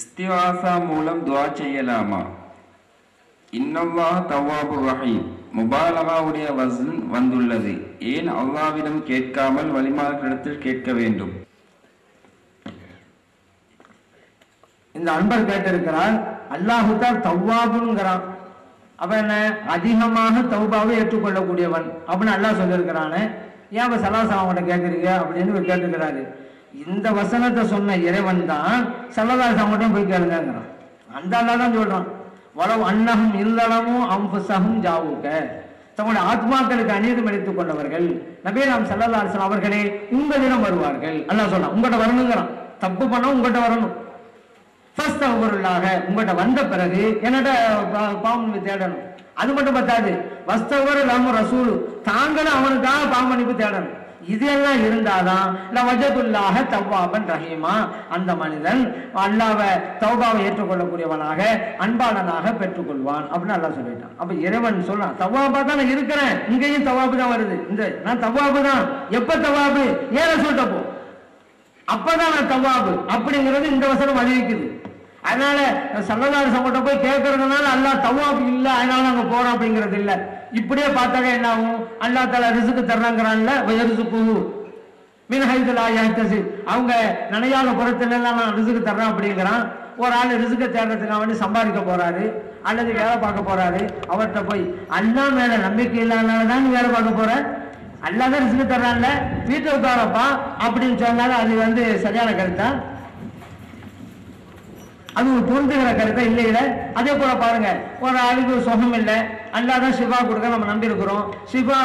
இஸ்திவாசா மூலம் துவா செய்யலாமா இன்னல்லாஹ் தவாபு ரஹீம் முபாலகாவுடைய வசன் வந்துள்ளது ஏன் அல்லாவிடம் கேட்காமல் வலிமார்களிடத்தில் கேட்க வேண்டும். இந்த அன்பர் கேட்டிருக்கிறார் அல்லாஹு தான் தவ்வாபுங்கிறான் அவன் அதிகமாக தௌபாவை ஏற்றுக்கொள்ளக்கூடியவன். அப்படின்னு அல்லாஹ் சொல்லியிருக்கிறானே. ஏன் அவன் சலாசா அவங்கள்ட்ட கேட்குறீங்க? அப்படின்னு இவர் கேட்டுக்கிறாரு இந்த வசனத்தை சொன்ன இறைவன் தான் சல்லதாசம் மட்டும் போய் கேளுங்கிறான் அந்த அல்லா தான் சொல்றான். வளவு அன்னகம் இல்லளமும் அம்புசகும் ஜாவுக்க தங்களுடைய ஆத்மாக்களுக்கு அநீதம் எடுத்துக் கொண்டவர்கள் நபே நாம் சல்லல்லாசன் அவர்களே உங்களிடம் வருவார்கள். அல்லா சொல்றான் உங்கள்கிட்ட வரணுங்கிறான். தப்பு பண்ண உங்கள்கிட்ட வரணும். ஃபர்ஸ்ட் அவருள்ளாக உங்கள்கிட்ட வந்த பிறகு என்னட்ட பா- பாவம் தேடணும். அது மட்டும் பத்தாது. வஸ்தவர் இல்லாம ரசூல் தாங்களும் அவனுக்காக பாவமன்னிப்பு தேடணும். இதெல்லாம் இருந்தாதான் வஜதுல்லாக தவ்வாபன் ரஹீமா. அந்த மனிதன் அல்லாவை தௌபாவை ஏற்றுக்கொள்ளக்கூடியவனாக அன்பாளனாக பெற்றுக்கொள்வான் அப்படின்னு நல்லா சொல்லிட்டான். அப்ப இறைவன் சொல்றான் தவ்வாபா தான் நான் இருக்கிறேன். இங்கேயும் தவாபு தான் வருது. இந்த நான் தவாபு தான். எப்ப தவாபு? ஏன் சொல்லிட்ட போ. அப்பதான் நான் தவாபு அப்படிங்கிறது இந்த வசனம் அறிவிக்குது. அதனால சல்லதாரி சங்கட்ட போய் கேட்கறதுனால அல்லா தவாபு இல்ல அதனால நாங்க போறோம் அப்படிங்கிறது இல்ல. இப்படியே பார்த்தாக்க என்ன ஆகும்? அல்லா தலா ரிசுக்கு தர்றாங்கிறான்ல ரிசுக்கு மின் ஹைதுலா அவங்க நனையாத புறத்துல எல்லாம் நான் ரிசுக்கு தர்றேன் அப்படிங்கிறான். ஒரு ஆள் ரிசுக்க தேடுறதுக்காக வேண்டி சம்பாதிக்க போறாரு அல்லது வேலை பார்க்க போறாரு அவர்கிட்ட போய் அல்லா மேல நம்பிக்கை இல்லாதனால தான் நீ வேலை பார்க்க போற? அல்லாதான் ரிசுக்கு தர்றான்ல வீட்டை உட்காரப்பா அப்படின்னு சொன்னாலும் அது வந்து சரியான கருத்தான் அது ஒரு பொருந்துகிற கருத்தை? இல்லை இல்லை. அதே போல பாருங்க. ஒரு ஆளுக்கு சுகம் இல்லை. அல்லாதான் சிவா கொடுக்க நம்ம நம்பி இருக்கிறோம் சிவா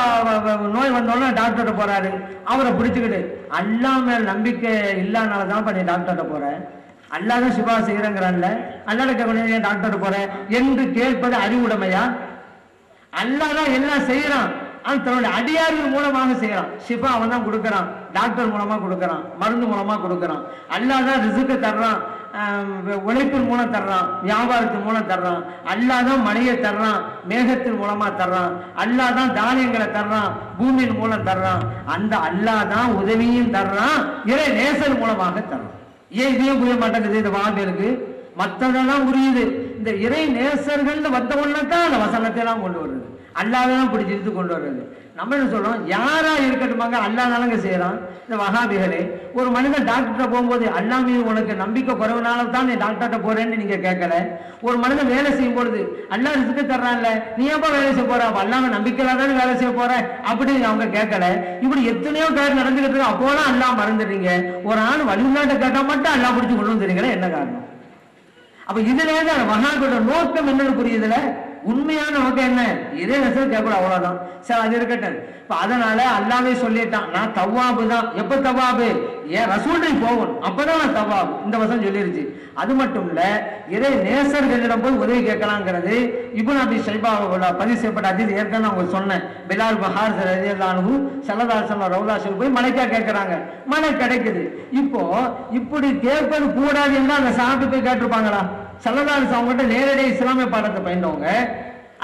நோய் வந்தோடனே டாக்டர்கிட்ட போறாரு. அவரை பிடிச்சிக்கிட்டு அல்லா மேல் நம்பிக்கை இல்லாதனால தான் பண்ணி டாக்டர்கிட்ட போறேன் அல்லாதான் சிவா செய்யறங்கிறான்ல. அல்லாட கேட்க டாக்டர்கிட்ட போறேன் என்று கேட்பது அறிவுடைமையா? அல்லாதான் எல்லாம் செய்யறான். ஆனால் தன்னுடைய அடியார்கள் மூலமாக செய்யறான். ஷிஃபா அவன் தான் கொடுக்கறான். டாக்டர் மூலமா கொடுக்கறான். மருந்து மூலமா கொடுக்கறான். அல்லாதான் ரிசுக்கு தர்றான். உழைப்பின் மூலம் தர்றான் வியாபாரத்தின் மூலம் தர்றான் அல்லாதான் மழையை தர்றான் மேகத்தின் மூலமா தர்றான் அல்லாதான் தானியங்களை தர்றான் பூமியின் மூலம் தர்றான். அந்த அல்லாதான் உதவியும் தர்றான் இறை நேசல் மூலமாக தர்றான். ஏன் இதையும் புரிய மாட்டேங்குது இந்த வாபிற்கு மற்றதெல்லாம் புரியுது. இந்த இறை நேசர்கள் வந்தவொன்னு தான் அந்த வசனத்தை எல்லாம் கொண்டு வருது. அல்லாதான் பிடிச்சிருந்து கொண்டு வர்றது. நம்ம என்ன சொல்றோம்? யாராக இருக்கட்டுமாங்க அல்லாதானங்க செய்கிறான் இந்த வகாபிகளே ஒரு மனிதன் டாக்டர்கிட்ட போகும்போது அல்லா மீது உனக்கு நம்பிக்கை குறைவுனால தான் நீ டாக்டர்கிட்ட போகிறேன்னு நீங்கள் கேட்கல. ஒரு மனிதன் வேலை செய்யும் பொழுது அல்லா ரிஸ்க்கு தர்றான்ல நீ எப்போ வேலை செய்ய போகிற அப்ப அல்லாம நம்பிக்கையில தானே வேலை செய்ய போகிற அப்படின்னு அவங்க கேட்கல. இப்படி எத்தனையோ பேர் நடந்துகிட்டு இருக்கு. அப்போலாம் அல்லா மறந்துடுறீங்க. ஒரு ஆள் வழிநாட்டை கேட்டால் மட்டும் அல்லா பிடிச்சி கொண்டு வந்துடுறீங்களே என்ன காரணம்? அப்போ இதுல தான் மகாக்களோட நோக்கம் என்னன்னு புரியுதுல? உண்மையான வகை என்ன? இதே நெசம் கேட்கக்கூடாது அவ்வளவுதான். சரி அது இருக்கட்டும். இப்ப அதனால அல்லாவே சொல்லிட்டான் நான் தவாபு தான். எப்ப தவாபு ஏன் ரசூலை போகணும். அப்பதான் நான் தவாபு இந்த வசம் சொல்லிருச்சு. அது மட்டும் இல்ல இதே நேசர்களிடம் போய் உதவி கேட்கலாங்கிறது இபுன் அபி ஷைபாவோட பதிவு செய்யப்பட்ட அதில் ஏற்கனவே அவங்க சொன்னேன். பிலால் பஹார் ரதியல்லானு சல்லதாசன் ரவுலாசல் போய் மலைக்கா கேட்குறாங்க. மழை கிடைக்குது. இப்போ இப்படி கேட்பது கூடாதுன்னு அந்த சாப்பிட்டு போய் கேட்டிருப்பாங்களா? சல்லதாஸ் அவங்ககிட்ட நேரடியாக இஸ்லாமிய பாடத்தை பயின்றவங்க.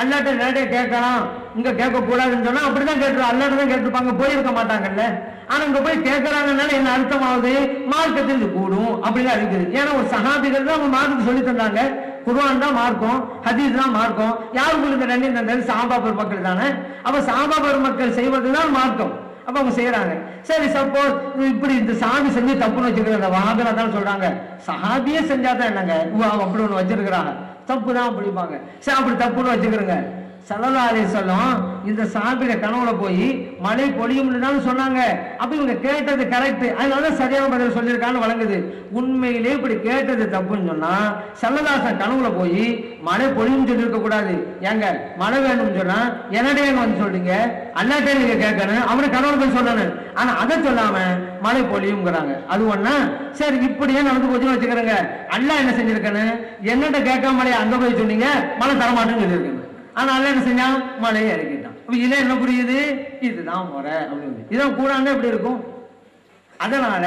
அல்லாட்ட நேரடியாக கேட்கலாம். இங்கே கேட்கக்கூடாதுன்னு சொன்னால் அப்படி தான் கேட்டு அல்லாட்ட தான் கேட்டிருப்பாங்க. போயிருக்க மாட்டாங்கல்ல. ஆனால் இங்கே போய் கேட்கறாங்கனால என்ன அர்த்தமாவது மார்க்கத்தில் இது கூடும் அப்படின்னு இருக்குது ஏன்னா ஒரு சகாபிகள் தான் அவங்க மார்க்கத்தை சொல்லி தந்தாங்க. குர்வான் தான் மார்க்கம் ஹதீஸ் தான் மார்க்கம். யார் உங்களுக்கு ரெண்டு தந்தது சாபா பெருமக்கள் தானே? அப்ப சாபா பெருமக்கள் செய்வதுதான் மார்க்கம். அப்ப அவங்க செய்யறாங்க. சரி சப்போஸ் இப்படி இந்த சாமி செஞ்சு தப்புன்னு வச்சிருக்கிற அந்த வஹாபில தான் சொல்றாங்க. சஹாபியே செஞ்சாதான் என்னங்க? அப்படி ஒண்ணு வச்சிருக்கிறாங்க. தப்பு தான் அப்படிப்பாங்க சரி அப்படி தப்புன்னு வச்சுக்கிறோங்க. சல்லல்லா சொல்லும் இந்த சாபிட கனவுல போய் மழை பொழியும்னு தான் சொன்னாங்க. அப்ப இவங்க கேட்டது கரெக்ட் அதனால சரியான பதில் சொல்லியிருக்கான்னு வழங்குது. உண்மையிலே இப்படி கேட்டது தப்புன்னு சொன்னா சல்லதாசன் கனவுல போய் மழை பொழியும் சொல்லியிருக்க கூடாது. ஏங்க மழை வேணும்னு சொன்னா என்னடே வந்து சொல்றீங்க? அண்ணாட்டே நீங்க கேட்கணும் அவனை கனவுல போய் சொல்லணும் ஆனா அதை சொல்லாம மழை பொழியுங்கிறாங்க அது ஒண்ணா? சரி இப்படியே நடந்து போச்சுன்னு வச்சுக்கிறேங்க அண்ணா என்ன செஞ்சிருக்கேன்னு என்னட்ட கேட்காமலே மழையை அங்க போய் சொன்னீங்க மழை தரமாட்டேன்னு சொல்லியிருக்கேன் ஆனால் அல்ல என்ன செஞ்சான் மழையை இறக்கிட்டான். அப்போ இதுல என்ன புரியுது? இதுதான் முறை அப்படின்னு. இதான் கூடாங்க எப்படி இருக்கும்? அதனால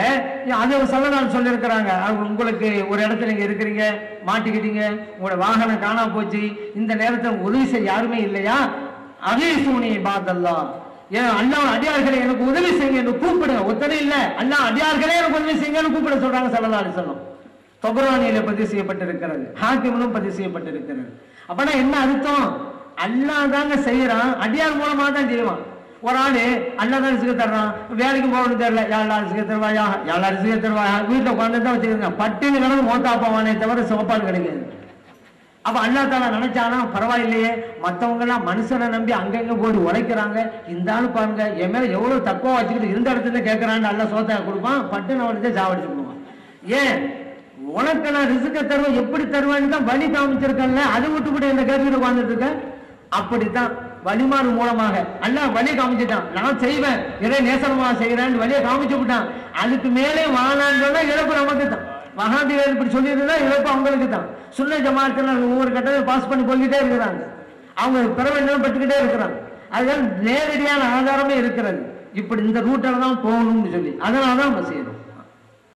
அது சொல்லலாம் சொல்லியிருக்கிறாங்க. அவங்க உங்களுக்கு ஒரு இடத்துல நீங்கள் இருக்கிறீங்க மாட்டிக்கிட்டீங்க உங்களோட வாகனம் காணாம போச்சு இந்த நேரத்தில் உதவி செய்ய யாருமே இல்லையா? அதே சூனியை பார்த்தல்லாம் ஏன் அண்ணா அடியார்களே எனக்கு உதவி செய்யுங்க என்று கூப்பிடுங்க. ஒத்தனை இல்லை. அண்ணா அடியார்களே எனக்கு உதவி செய்யுங்கன்னு கூப்பிட சொல்றாங்க சல்லா சொல்லும் தொபரானியில பதிவு செய்யப்பட்டிருக்கிறது ஹாக்கிமிலும் பதிவு செய்யப்பட்டிருக்கிறது. அப்பனா என்ன அர்த்தம்? அல்லா தாங்க செய்யறான் அடியார் மூலமா தான் செய்வான். ஒரு ஆளு அல்லா தான் ரிசுக்க தர்றான் வேலைக்கு போகணும் தெரியல யாழ் ரிசுக்க தருவாயா? யாழா ரிசுக்க தருவாயா? வீட்டுல உட்காந்து தான் வச்சிருக்காங்க பட்டினி கிடந்து மோத்தா தவிர சிவப்பாடு கிடைக்காது அப்ப அல்லா தாலா நினைச்சானா பரவாயில்லையே மத்தவங்க எல்லாம் மனுஷனை நம்பி அங்கங்க போய் உழைக்கிறாங்க இந்த ஆளு பாருங்க என் மேல எவ்வளவு தக்குவா வச்சுக்கிட்டு இருந்த இடத்துல கேட்கறான்னு அல்ல சோத்தா கொடுப்பான் பட்டு அவனுக்கு சாவடிச்சு கொடுப்பான். ஏன்? உனக்கு நான் ரிசுக்க தருவேன் எப்படி தருவேன்னு தான் வழி காமிச்சிருக்கேன்ல அதை கூட இந்த கேட்டுக்கிட்டு உட்கார்ந்துட்டு இருக்க. அப்படித்தான் வழிமாறு மூலமாக அல்லாஹ் வழி காமிச்சிட்டான். நான் செய்வேன் இறை நேசனமா செய்யறேன்னு வழியை காமிச்சு விட்டான். அதுக்கு மேலே வாழான்னு சொன்னா இழப்பு நமக்கு தான் மகாதீரர் இப்படி சொல்லியிருந்தா இழப்பு அவங்களுக்கு தான் சுன்ன ஜமாத்தில் ஒவ்வொரு கட்டத்தில் பாஸ் பண்ணி போய்கிட்டே இருக்கிறாங்க. அவங்க பிறவெல்லாம் பட்டுக்கிட்டே இருக்கிறாங்க. அதுதான் நேரடியான ஆதாரமே இருக்கிறது. இப்படி இந்த ரூட்டில் தான் போகணும்னு சொல்லி. அதனால தான் நம்ம செய்யணும்